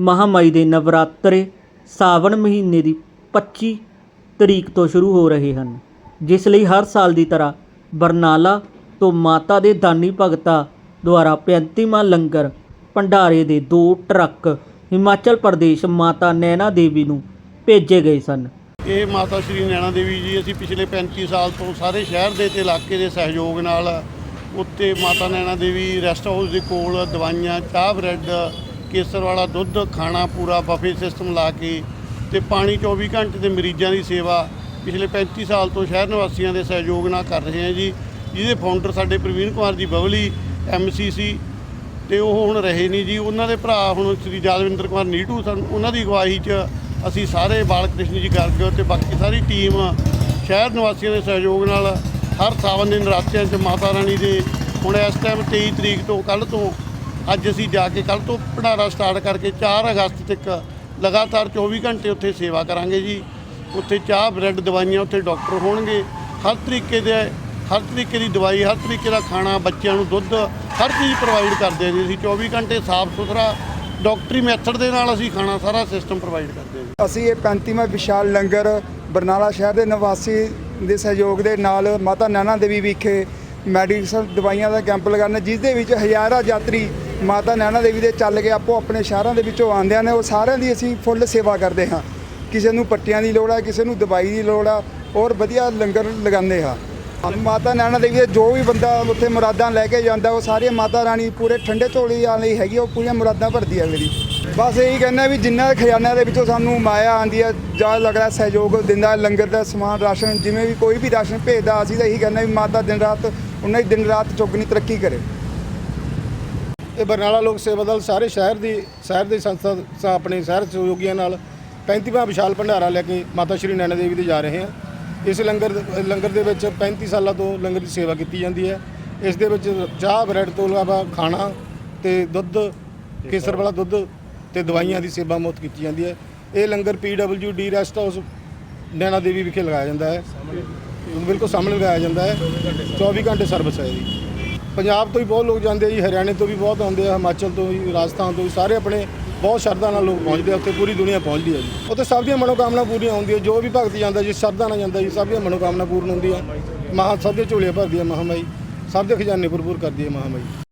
ਮਹਾਮਾਈ ਦੇ ਨਵਰਾਤਰੇ ਸਾਵਣ ਮਹੀਨੇ ਦੀ 25 ਤਰੀਕ ਤੋਂ ਸ਼ੁਰੂ ਹੋ ਰਹੇ ਹਨ, ਜਿਸ ਲਈ ਹਰ ਸਾਲ ਦੀ ਤਰ੍ਹਾਂ ਬਰਨਾਲਾ ਤੋਂ ਮਾਤਾ ਦੇ ਦਾਨੀ ਭਗਤਾ ਦੁਆਰਾ 35ਵਾਂ ਲੰਗਰ ਭੰਡਾਰੇ ਦੇ ਦੋ ਟਰੱਕ ਹਿਮਾਚਲ ਪ੍ਰਦੇਸ਼ ਮਾਤਾ ਨੈਣਾ ਦੇਵੀ ਨੂੰ ਭੇਜੇ ਗਏ ਸਨ। ਇਹ ਮਾਤਾ ਸ਼੍ਰੀ ਨੈਣਾ ਦੇਵੀ ਜੀ ਅਸੀਂ ਪਿਛਲੇ 35 ਸਾਲ ਤੋਂ ਸਾਰੇ ਸ਼ਹਿਰ ਦੇ ਤੇ ਇਲਾਕੇ ਦੇ ਸਹਿਯੋਗ ਨਾਲ ਉੱਤੇ ਮਾਤਾ ਨੈਣਾ ਦੇਵੀ ਰੈਸਟ ਹਾਊਸ ਦੇ ਕੋਲ ਦਵਾਈਆਂ, ਚਾਹ ਬ੍ਰੈਡ ਕੇਸਰ ਵਾਲਾ ਦੁੱਧ, ਖਾਣਾ ਪੂਰਾ ਬਫੇ ਸਿਸਟਮ ਲਾ ਕੇ ਤੇ ਪਾਣੀ 24 ਘੰਟੇ ਦੇ ਮਰੀਜ਼ਾਂ ਦੀ ਸੇਵਾ ਪਿਛਲੇ 35 ਸਾਲ ਤੋਂ ਸ਼ਹਿਰ ਨਿਵਾਸੀਆਂ ਦੇ ਸਹਿਯੋਗ ਨਾਲ ਕਰ ਰਹੇ ਹਾਂ ਜੀ। ਜਿਹਦੇ ਫਾਊਂਡਰ ਸਾਡੇ ਪ੍ਰਵੀਨ ਕੁਮਾਰ ਜੀ ਬਵਲੀ ਐਮਸੀਸੀ ਤੇ ਉਹ ਹੁਣ ਰਹੇ ਨਹੀਂ ਜੀ। ਉਹਨਾਂ ਦੇ ਭਰਾ ਹੁਣ ਸ੍ਰੀ ਜਾਦਵਿੰਦਰ ਕੁਮਾਰ ਨੀਟੂ ਸਨ। ਉਹਨਾਂ ਦੀ ਅਗਵਾਈ 'ਚ ਅਸੀਂ ਸਾਰੇ ਬਾਲ ਕ੍ਰਿਸ਼ਨ ਜੀ ਗਰਗ ਤੇ ਬਾਕੀ ਸਾਰੀ ਟੀਮ ਸ਼ਹਿਰ ਨਿਵਾਸੀਆਂ ਦੇ ਸਹਿਯੋਗ ਨਾਲ ਹਰ ਸਾਵਨ ਦੇ ਨਰਾਤਿਆਂ 'ਚ ਮਾਤਾ ਰਾਣੀ ਦੇ ਹੁਣ ਇਸ ਟਾਈਮ 23 ਤਰੀਕ ਤੋਂ ਕੱਲ ਤੋਂ ਅੱਜ ਅਸੀਂ ਜਾ ਕੇ ਕੱਲ ਤੋਂ ਭੰਡਾਰਾ ਸਟਾਰਟ ਕਰਕੇ 4 ਅਗਸਤ ਤੱਕ ਲਗਾਤਾਰ 24 ਘੰਟੇ ਉੱਥੇ ਸੇਵਾ ਕਰਾਂਗੇ ਜੀ। ਉੱਥੇ ਚਾਹ, ਬ੍ਰੈਡ, ਦਵਾਈਆਂ ਉੱਥੇ ਡਾਕਟਰ ਹੋਣਗੇ। ਹਰ ਤਰੀਕੇ ਦੇ, ਹਰ ਤਰੀਕੇ ਦੀ ਦਵਾਈ, ਹਰ ਤਰੀਕੇ ਦਾ ਖਾਣਾ ਬੱਚਿਆਂ ਨੂੰ ਦੁੱਧ, ਹਰ ਚੀਜ਼ ਪ੍ਰੋਵਾਈਡ ਕਰਦੇ ਹਾਂ ਜੀ। ਅਸੀਂ 24 ਘੰਟੇ ਸਾਫ਼ ਸੁਥਰਾ, ਡਾਕਟਰੀ ਮੈਥਡ ਦੇ ਨਾਲ ਅਸੀਂ ਖਾਣਾ ਸਾਰਾ ਸਿਸਟਮ ਪ੍ਰੋਵਾਈਡ ਕਰਦੇ ਹਾਂ ਅਸੀਂ ਇਹ 35ਵਾਂ ਵਿਸ਼ਾਲ ਲੰਗਰ ਬਰਨਾਲਾ ਸ਼ਹਿਰ ਦੇ ਨਿਵਾਸੀ ਦੇ ਸਹਿਯੋਗ ਦੇ ਨਾਲ ਮਾਤਾ ਨੈਣਾ ਦੇਵੀ ਵਿਖੇ ਮੈਡੀਸਨ ਦਵਾਈਆਂ ਦਾ ਕੈਂਪ ਲਗਾਉਣਾ, ਜਿਸ ਦੇ ਵਿੱਚ ਹਜ਼ਾਰਾਂ ਯਾਤਰੀ ਮਾਤਾ ਨੈਣਾ ਦੇਵੀ ਦੇ ਚੱਲ ਕੇ ਆਪੋ ਆਪਣੇ ਸ਼ਹਿਰਾਂ ਦੇ ਵਿੱਚੋਂ ਆਉਂਦੇ ਨੇ ਉਹ ਸਾਰਿਆਂ ਦੀ ਅਸੀਂ ਫੁੱਲ ਸੇਵਾ ਕਰਦੇ ਹਾਂ। ਕਿਸੇ ਨੂੰ ਪੱਟੀਆਂ ਦੀ ਲੋੜ ਆ, ਕਿਸੇ ਨੂੰ ਦਵਾਈ ਦੀ ਲੋੜ ਆ ਔਰ ਵਧੀਆ ਲੰਗਰ ਲਗਾਉਂਦੇ ਹਾਂ। ਮਾਤਾ ਨੈਣਾ ਦੇਵੀ ਦੇ ਜੋ ਵੀ ਬੰਦਾ ਉੱਥੇ ਮੁਰਾਦਾਂ ਲੈ ਕੇ ਜਾਂਦਾ, ਉਹ ਸਾਰੇ ਮਾਤਾ ਰਾਣੀ ਪੂਰੇ ਠੰਡੇ ਝੋਲੀ ਵਾਲੀ ਹੈਗੀ, ਉਹ ਪੂਰੀਆਂ ਮੁਰਾਦਾਂ ਭਰਦੀ ਹੈ ਮੇਰੀ ਬਸ ਇਹੀ ਕਹਿੰਦਾ ਵੀ ਜਿੰਨਾ ਖਜ਼ਾਨਾ ਦੇ ਵਿੱਚੋਂ ਸਾਨੂੰ ਮਾਇਆ ਆਂਦੀ ਹੈ ਜਾਂ ਲੱਗਦਾ ਸਹਿਯੋਗ ਦਿੰਦਾ, ਲੰਗਰ ਦਾ ਸਮਾਨ ਰਾਸ਼ਨ, ਜਿਵੇਂ ਵੀ ਕੋਈ ਵੀ ਰਾਸ਼ਨ ਭੇਜਦਾ, ਅਸੀਂ ਤਾਂ ਇਹੀ ਕਹਿੰਦੇ ਵੀ ਮਾਤਾ ਦਿਨ ਰਾਤ, ਉਹਨਾਂ ਦੀ ਦਿਨ ਰਾਤ ਚੁੱਗਣੀ ਤਰੱਕੀ ਕਰੇ। ਇਹ ਬਰਨਾਲਾ ਲੋਕ ਸੇਵਾ ਦਲ ਸਾਰੇ ਸ਼ਹਿਰ ਦੀ ਸ਼ਹਿਰ ਦੀ ਸੰਸਥਾ ਸਾ- ਆਪਣੇ ਸ਼ਹਿਰ ਸਹਿਯੋਗੀਆਂ ਨਾਲ 35ਵਾਂ ਵਿਸ਼ਾਲ ਭੰਡਾਰਾ ਲੈ ਕੇ ਮਾਤਾ ਸ਼੍ਰੀ ਨੈਣਾ ਦੇਵੀ ਦੇ ਜਾ ਰਹੇ ਹਾਂ। ਇਸ ਲੰਗਰ ਲੰਗਰ ਦੇ ਵਿੱਚ 35 ਸਾਲਾਂ ਤੋਂ ਲੰਗਰ ਦੀ ਸੇਵਾ ਕੀਤੀ ਜਾਂਦੀ ਹੈ। ਇਸ ਦੇ ਵਿੱਚ ਚਾਹ, ਬ੍ਰੈਡ ਤੋਂ ਇਲਾਵਾ ਖਾਣਾ ਤੇ ਦੁੱਧ, ਕੇਸਰ ਵਾਲਾ ਦੁੱਧ ਤੇ ਦਵਾਈਆਂ ਦੀ ਸੇਵਾ ਮੁਫਤ ਕੀਤੀ ਜਾਂਦੀ ਹੈ। ਇਹ langar D rest house Naina Devi ਵਿਖੇ ਲਗਾਇਆ ਜਾਂਦਾ ਹੈ। ਬਿਲਕੁਲ ਸਾਹਮਣੇ ਲਗਾਇਆ ਜਾਂਦਾ ਹੈ। 24 ਘੰਟੇ ਸਰਵਿਸ ਹੈ ਇਹਦੀ। ਪੰਜਾਬ ਤੋਂ ਹੀ ਬਹੁਤ ਲੋਕ ਜਾਂਦੇ ਆ ਜੀ, ਹਰਿਆਣੇ ਤੋਂ ਵੀ ਬਹੁਤ ਆਉਂਦੇ ਆ, ਹਿਮਾਚਲ ਤੋਂ ਵੀ, ਰਾਜਸਥਾਨ ਤੋਂ ਵੀ, ਸਾਰੇ ਆਪਣੇ ਬਹੁਤ ਸ਼ਰਧਾ ਨਾਲ ਲੋਕ ਪਹੁੰਚਦੇ ਆ, ਉੱਥੇ ਪੂਰੀ ਦੁਨੀਆ ਪਹੁੰਚਦੀ ਹੈ ਜੀ। ਉੱਥੇ ਸਭ ਦੀਆਂ ਮਨੋਕਾਮਨਾ ਪੂਰੀਆਂ ਹੁੰਦੀਆਂ, ਜੋ ਵੀ ਭਗਤ ਜਾਂਦਾ ਜੀ, ਸ਼ਰਧਾ ਨਾਲ ਜਾਂਦਾ ਜੀ, ਸਭ ਦੀਆਂ ਮਨੋਕਾਮਨਾ ਪੂਰਨ ਹੁੰਦੀਆਂ। ਮਹਾ, ਸਭ ਦੇ ਝੋਲੇ ਭਰਦੀ ਹੈ ਮਹਾਮਾਈ ਸਭ ਦੇ ਖਜ਼ਾਨੇ ਭਰਪੂਰ ਕਰਦੀ ਹੈ ਮਹਾਮਾਈ